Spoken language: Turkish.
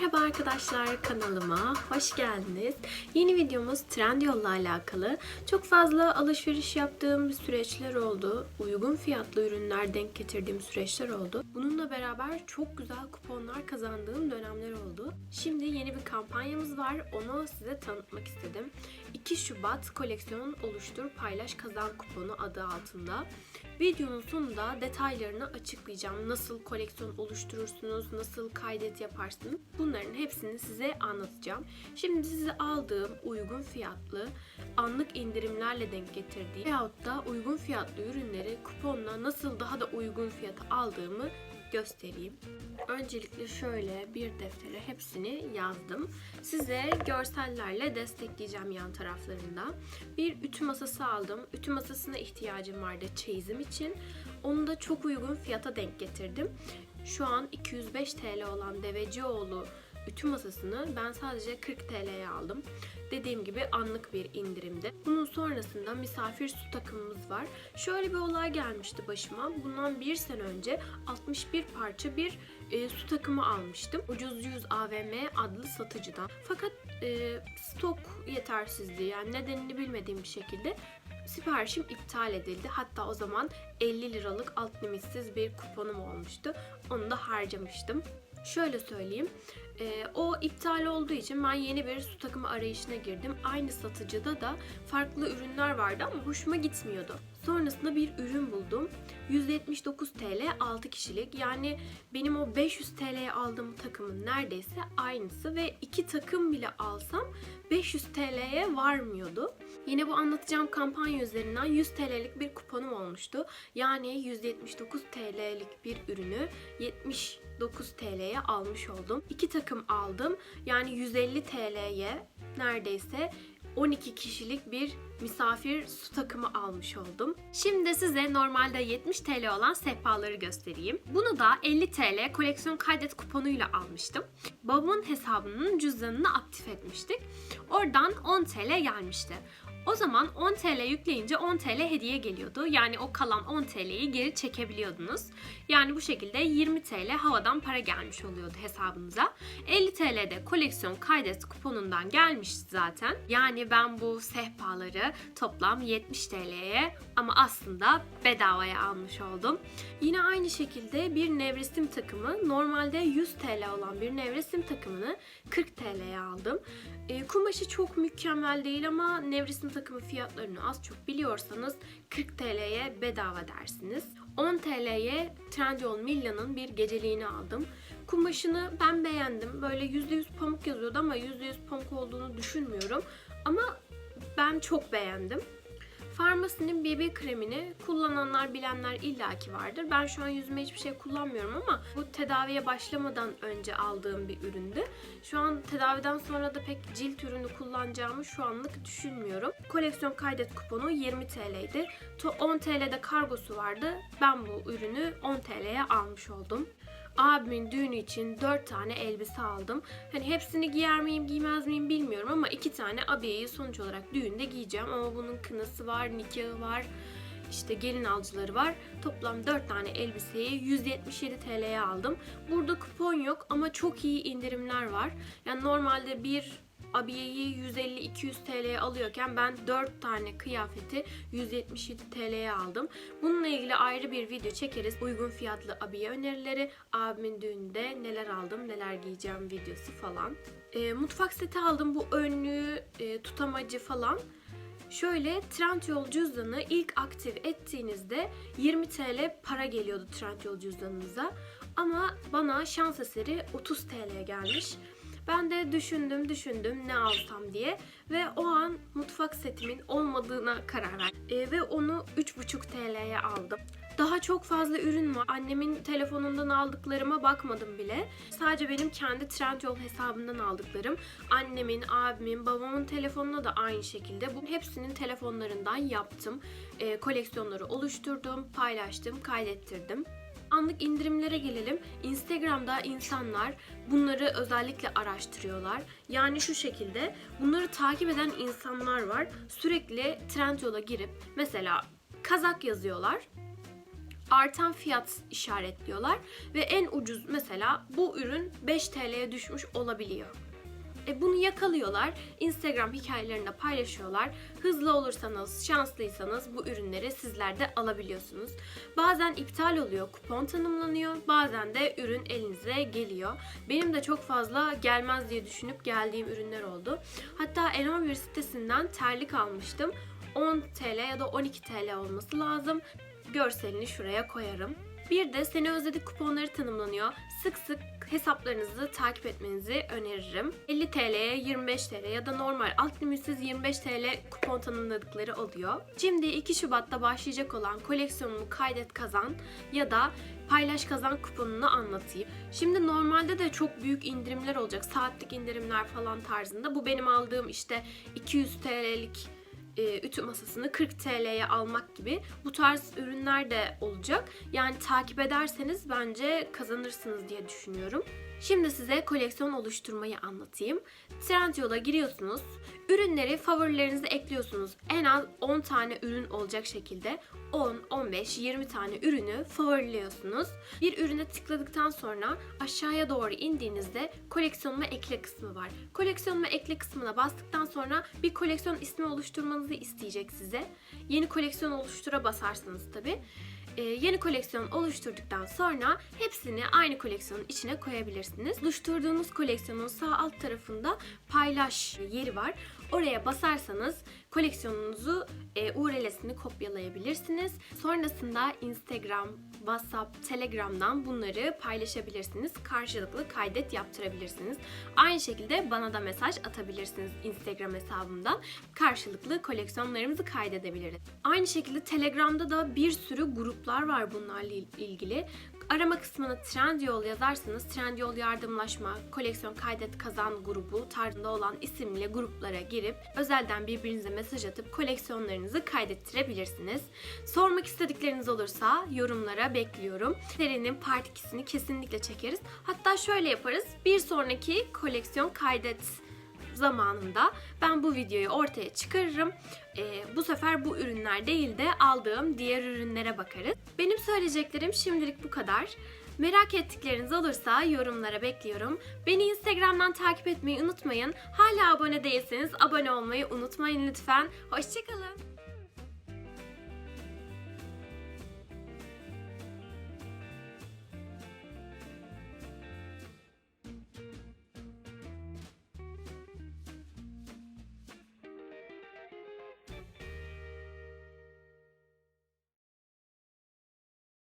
Merhaba arkadaşlar kanalıma hoş geldiniz. Yeni videomuz Trendyol'la alakalı. Çok fazla alışveriş yaptığım süreçler oldu. Uygun fiyatlı ürünler denk getirdiğim süreçler oldu. Bununla beraber çok güzel kuponlar kazandığım dönemler oldu. Şimdi yeni bir kampanyamız var. Onu size tanıtmak istedim. 2 Şubat koleksiyon oluştur paylaş kazan kuponu adı altında. Videonun sonunda detaylarını açıklayacağım. Nasıl koleksiyon oluşturursunuz, nasıl kaydet yaparsınız bunların hepsini size anlatacağım. Şimdi size aldığım uygun fiyatlı, anlık indirimlerle denk getirdiğim veyahut da uygun fiyatlı ürünleri kuponla nasıl daha da uygun fiyata aldığımı göstereyim. Öncelikle şöyle bir deftere hepsini yazdım. Size görsellerle destekleyeceğim yan taraflarında. Bir ütü masası aldım. Ütü masasına ihtiyacım vardı çeyizim için. Onu da çok uygun fiyata denk getirdim. Şu an 205 TL olan Devecioğlu ütü masasını ben sadece 40 TL'ye aldım. Dediğim gibi anlık bir indirimde. Bunun sonrasında misafir su takımımız var. Şöyle bir olay gelmişti başıma. Bundan bir sene önce 61 parça bir e, su takımı almıştım. Ucuz Yüz AVM adlı satıcıdan. Fakat e, stok yetersizliği yani nedenini bilmediğim bir şekilde siparişim iptal edildi. Hatta o zaman 50 liralık alt limitsiz bir kuponum olmuştu. Onu da harcamıştım. Şöyle söyleyeyim. e, o iptal olduğu için ben yeni bir su takımı arayışına girdim. Aynı satıcıda da farklı ürünler vardı ama hoşuma gitmiyordu. Sonrasında bir ürün buldum. 179 TL 6 kişilik. Yani benim o 500 TL'ye aldığım takımın neredeyse aynısı ve iki takım bile alsam 500 TL'ye varmıyordu. Yine bu anlatacağım kampanya üzerinden 100 TL'lik bir kuponum olmuştu. Yani 179 TL'lik bir ürünü 79 TL'ye almış oldum. İki takım aldım. Yani 150 TL'ye neredeyse 12 kişilik bir misafir su takımı almış oldum. Şimdi size normalde 70 TL olan sehpaları göstereyim. Bunu da 50 TL koleksiyon kaydet kuponuyla almıştım. Babamın hesabının cüzdanını aktif etmiştik. Oradan 10 TL gelmişti. O zaman 10 TL yükleyince 10 TL hediye geliyordu. Yani o kalan 10 TL'yi geri çekebiliyordunuz. Yani bu şekilde 20 TL havadan para gelmiş oluyordu hesabınıza. 50 TL de koleksiyon kaydet kuponundan gelmişti zaten. Yani ben bu sehpaları toplam 70 TL'ye ama aslında bedavaya almış oldum. Yine aynı şekilde bir nevresim takımı normalde 100 TL olan bir nevresim takımını 40 TL'ye aldım. E, kumaşı çok mükemmel değil ama nevresim takımı fiyatlarını az çok biliyorsanız 40 TL'ye bedava dersiniz. 10 TL'ye Trendyol Milla'nın bir geceliğini aldım. Kumaşını ben beğendim. Böyle %100 pamuk yazıyordu ama %100 pamuk olduğunu düşünmüyorum. Ama ben çok beğendim. Farmasinin BB kremini kullananlar bilenler illaki vardır. Ben şu an yüzüme hiçbir şey kullanmıyorum ama bu tedaviye başlamadan önce aldığım bir üründü. Şu an tedaviden sonra da pek cilt ürünü kullanacağımı şu anlık düşünmüyorum. Koleksiyon kaydet kuponu 20 TL'ydi. To 10 TL'de kargosu vardı. Ben bu ürünü 10 TL'ye almış oldum abimin düğünü için 4 tane elbise aldım. Hani hepsini giyer miyim giymez miyim bilmiyorum ama 2 tane abiyeyi sonuç olarak düğünde giyeceğim. Ama bunun kınası var, nikahı var, işte gelin alcıları var. Toplam 4 tane elbiseyi 177 TL'ye aldım. Burada kupon yok ama çok iyi indirimler var. Yani normalde bir abiyeyi 150-200 TL'ye alıyorken ben 4 tane kıyafeti 177 TL'ye aldım. Bununla ilgili ayrı bir video çekeriz. Uygun fiyatlı abiye önerileri, abimin düğünde neler aldım, neler giyeceğim videosu falan. E, mutfak seti aldım. Bu önlüğü, e, tutamacı falan. Şöyle Trendyol cüzdanı ilk aktif ettiğinizde 20 TL para geliyordu Trendyol cüzdanınıza. Ama bana şans eseri 30 TL gelmiş. Ben de düşündüm düşündüm ne alsam diye ve o an mutfak setimin olmadığına karar verdim. E, ve onu 3,5 TL'ye aldım. Daha çok fazla ürün var. Annemin telefonundan aldıklarıma bakmadım bile. Sadece benim kendi Trendyol hesabından aldıklarım. Annemin, abimin, babamın telefonuna da aynı şekilde. Bu hepsinin telefonlarından yaptım. E, koleksiyonları oluşturdum, paylaştım, kaydettirdim anlık indirimlere gelelim. Instagram'da insanlar bunları özellikle araştırıyorlar. Yani şu şekilde bunları takip eden insanlar var. Sürekli Trendyol'a girip mesela kazak yazıyorlar. artan fiyat işaretliyorlar ve en ucuz mesela bu ürün 5 TL'ye düşmüş olabiliyor. E bunu yakalıyorlar. Instagram hikayelerinde paylaşıyorlar. Hızlı olursanız, şanslıysanız bu ürünleri sizler de alabiliyorsunuz. Bazen iptal oluyor, kupon tanımlanıyor. Bazen de ürün elinize geliyor. Benim de çok fazla gelmez diye düşünüp geldiğim ürünler oldu. Hatta Elma bir sitesinden terlik almıştım. 10 TL ya da 12 TL olması lazım. Görselini şuraya koyarım. Bir de seni özledik kuponları tanımlanıyor. Sık sık hesaplarınızı takip etmenizi öneririm. 50 TL'ye 25 TL ya da normal alt limitsiz 25 TL kupon tanımladıkları oluyor. Şimdi 2 Şubat'ta başlayacak olan koleksiyonumu kaydet kazan ya da paylaş kazan kuponunu anlatayım. Şimdi normalde de çok büyük indirimler olacak. Saatlik indirimler falan tarzında. Bu benim aldığım işte 200 TL'lik e, ütü masasını 40 TL'ye almak gibi bu tarz ürünler de olacak. Yani takip ederseniz bence kazanırsınız diye düşünüyorum. Şimdi size koleksiyon oluşturmayı anlatayım. Trendyol'a giriyorsunuz. Ürünleri favorilerinize ekliyorsunuz. En az 10 tane ürün olacak şekilde 10, 15, 20 tane ürünü favoriliyorsunuz. Bir ürüne tıkladıktan sonra aşağıya doğru indiğinizde koleksiyonuma ekle kısmı var. Koleksiyonuma ekle kısmına bastıktan sonra bir koleksiyon ismi oluşturmanızı isteyecek size. Yeni koleksiyon oluştura basarsınız tabi. Ee, yeni koleksiyon oluşturduktan sonra hepsini aynı koleksiyonun içine koyabilirsiniz. Oluşturduğunuz koleksiyonun sağ alt tarafında paylaş yeri var. Oraya basarsanız koleksiyonunuzu e, URL'sini kopyalayabilirsiniz. Sonrasında Instagram, WhatsApp, Telegram'dan bunları paylaşabilirsiniz. Karşılıklı kaydet yaptırabilirsiniz. Aynı şekilde bana da mesaj atabilirsiniz Instagram hesabımdan. Karşılıklı koleksiyonlarımızı kaydedebiliriz. Aynı şekilde Telegram'da da bir sürü gruplar var bunlarla il- ilgili. Arama kısmına Trendyol yazarsanız Trendyol yardımlaşma, koleksiyon kaydet kazan grubu tarzında olan isimli gruplara girip özelden birbirinize mesaj atıp koleksiyonlarınızı kaydettirebilirsiniz. Sormak istedikleriniz olursa yorumlara bekliyorum. Serinin part 2'sini kesinlikle çekeriz. Hatta şöyle yaparız. Bir sonraki koleksiyon kaydet zamanında ben bu videoyu ortaya çıkarırım. Ee, bu sefer bu ürünler değil de aldığım diğer ürünlere bakarız. Benim söyleyeceklerim şimdilik bu kadar. Merak ettikleriniz olursa yorumlara bekliyorum. Beni Instagram'dan takip etmeyi unutmayın. Hala abone değilseniz abone olmayı unutmayın lütfen. Hoşçakalın.